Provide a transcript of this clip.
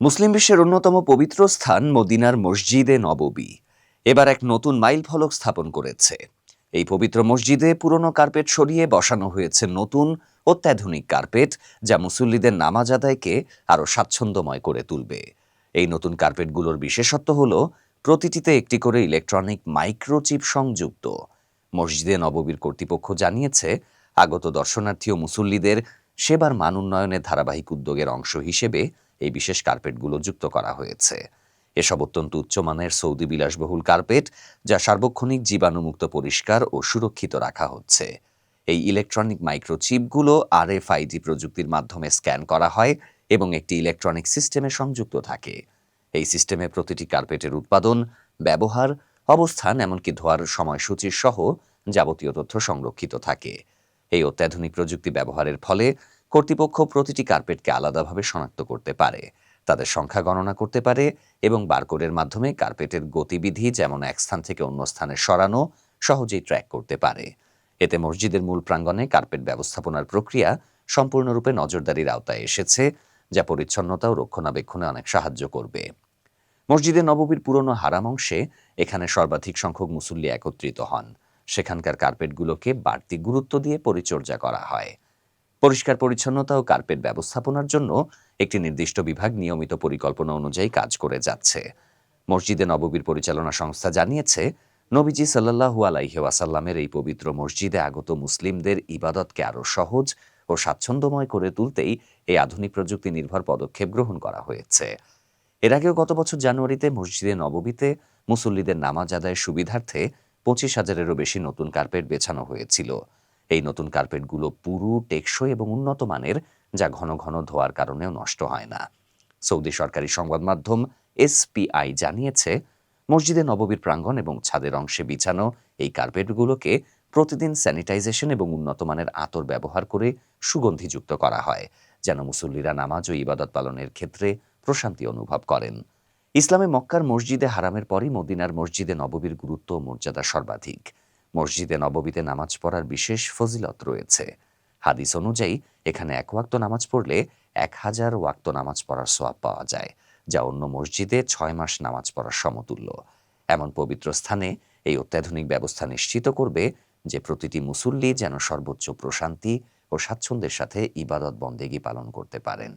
মুসলিম বিশ্বের অন্যতম পবিত্র স্থান মদিনার মসজিদে নববী। এবার এক নতুন মাইল ফলক স্থাপন করেছে। এই পবিত্র মসজিদে পুরনো কার্পেট সরিয়ে বসানো হয়েছে নতুন অত্যাধুনিক কার্পেট, যা মুসল্লিদের নামাজ আদায়কে আরও স্বাচ্ছন্দ্যময় করে তুলবে। এই নতুন কার্পেটগুলোর বিশেষত্ব হল, প্রতিটিতে একটি করে ইলেকট্রনিক মাইক্রোচিপ সংযুক্ত। মসজিদে নববীর কর্তৃপক্ষ জানিয়েছে, আগত দর্শনার্থী ও মুসল্লিদের সেবার মান উন্নয়নের ধারাবাহিক উদ্যোগের অংশ হিসেবে এই বিশেষ কার্পেটগুলো যুক্ত করা হয়েছে। এসব অত্যন্ত উচ্চমানের সৌদি বিলাসবহুল কার্পেট, যা সার্বক্ষণিক জীবাণুমুক্ত পরিষ্কার ও সুরক্ষিত রাখা হচ্ছে। এই ইলেকট্রনিক মাইক্রোচিপগুলো আরএফআইডি প্রযুক্তির মাধ্যমে স্ক্যান করা হয় এবং একটি ইলেকট্রনিক সিস্টেমে সংযুক্ত থাকে। এই সিস্টেমে প্রতিটি কার্পেটের উৎপাদন, ব্যবহার, অবস্থান, এমনকি ধোয়ার সময়সূচি সহ যাবতীয় তথ্য সংরক্ষিত থাকে। এই অত্যাধুনিক প্রযুক্তি ব্যবহারের ফলে কর্তৃপক্ষ প্রতিটি কার্পেটকে আলাদাভাবে শনাক্ত করতে পারে। তাদের সংখ্যা গণনা করতে পারে এবং বারকোডের মাধ্যমে কার্পেটের গতিবিধি যেমন এক স্থান থেকে অন্য স্থানে সরানো সহজেই ট্র্যাক করতে পারে। এতে মসজিদের মূল প্রাঙ্গণে কার্পেট ব্যবস্থাপনার প্রক্রিয়া সম্পূর্ণরূপে নজরদারির আওতায় এসেছে, যা পরিচ্ছন্নতা ও রক্ষণাবেক্ষণে অনেক সাহায্য করবে। মসজিদে নববীর পুরনো হারাম অংশে এখানে সর্বাধিক সংখ্যক মুসল্লি একত্রিত হন। সেখানকার কার্পেটগুলোকে বাড়তি গুরুত্ব দিয়ে পরিচর্যা করা হয়। পরিষ্কার পরিচ্ছন্নতা ও কার্পেট ব্যবস্থাপনার জন্য একটি নির্দিষ্ট বিভাগ নিয়মিত পরিকল্পনা অনুযায়ী কাজ করে যাচ্ছে। মসজিদে নববীর পরিচালনা সংস্থা জানিয়েছে, নবীজি সাল্লাহু আলাইহি ওয়াসাল্লামের এই পবিত্র মসজিদে আগত মুসলিমদের ইবাদতকে আরও সহজ ও স্বাচ্ছন্দ্যময় করে তুলতেই এই আধুনিক প্রযুক্তি নির্ভর পদক্ষেপ গ্রহণ করা হয়েছে। এর আগেও গত বছর জানুয়ারিতে মসজিদে নববীতে মুসল্লিদের নামাজ আদায়ের সুবিধার্থে পঁচিশ হাজারেরও বেশি নতুন কার্পেট বেছানো হয়েছিল। এই নতুন কার্পেটগুলো পুরু, টেকসই এবং উন্নত মানের, যা ঘন ঘন ধোয়ার কারণেও নষ্ট হয় না। সৌদি সরকারি সংবাদ মাধ্যম এসপিআই জানিয়েছে, মসজিদে নববীর প্রাঙ্গণ এবং ছাদের অংশে বিছানো এই কার্পেটগুলোকে প্রতিদিন স্যানিটাইজেশন এবং উন্নত মানের আতর ব্যবহার করে সুগন্ধিযুক্ত করা হয়, যেন মুসল্লিরা নামাজ ও ইবাদত পালনের ক্ষেত্রে প্রশান্তি অনুভব করেন। ইসলামে মক্কার মসজিদে হারামের পরই মদিনার মসজিদে নববীর গুরুত্ব ও মর্যাদা সর্বাধিক। মসজিদে নববীতে নামাজ পড়ার বিশেষ ফজিলত রয়েছে। হাদিস অনুযায়ী, এখানে এক ওয়াক্ত নামাজ পড়লে এক হাজার ওয়াক্ত নামাজ পড়ার সোয়াব পাওয়া যায়, যা অন্য মসজিদে ছয় মাস নামাজ পড়ার সমতুল্য। এমন পবিত্র স্থানে এই অত্যাধুনিক ব্যবস্থা নিশ্চিত করবে যে প্রতিটি মুসল্লি যেন সর্বোচ্চ প্রশান্তি ও স্বাচ্ছন্দ্যের সাথে ইবাদত বন্দেগী পালন করতে পারেন।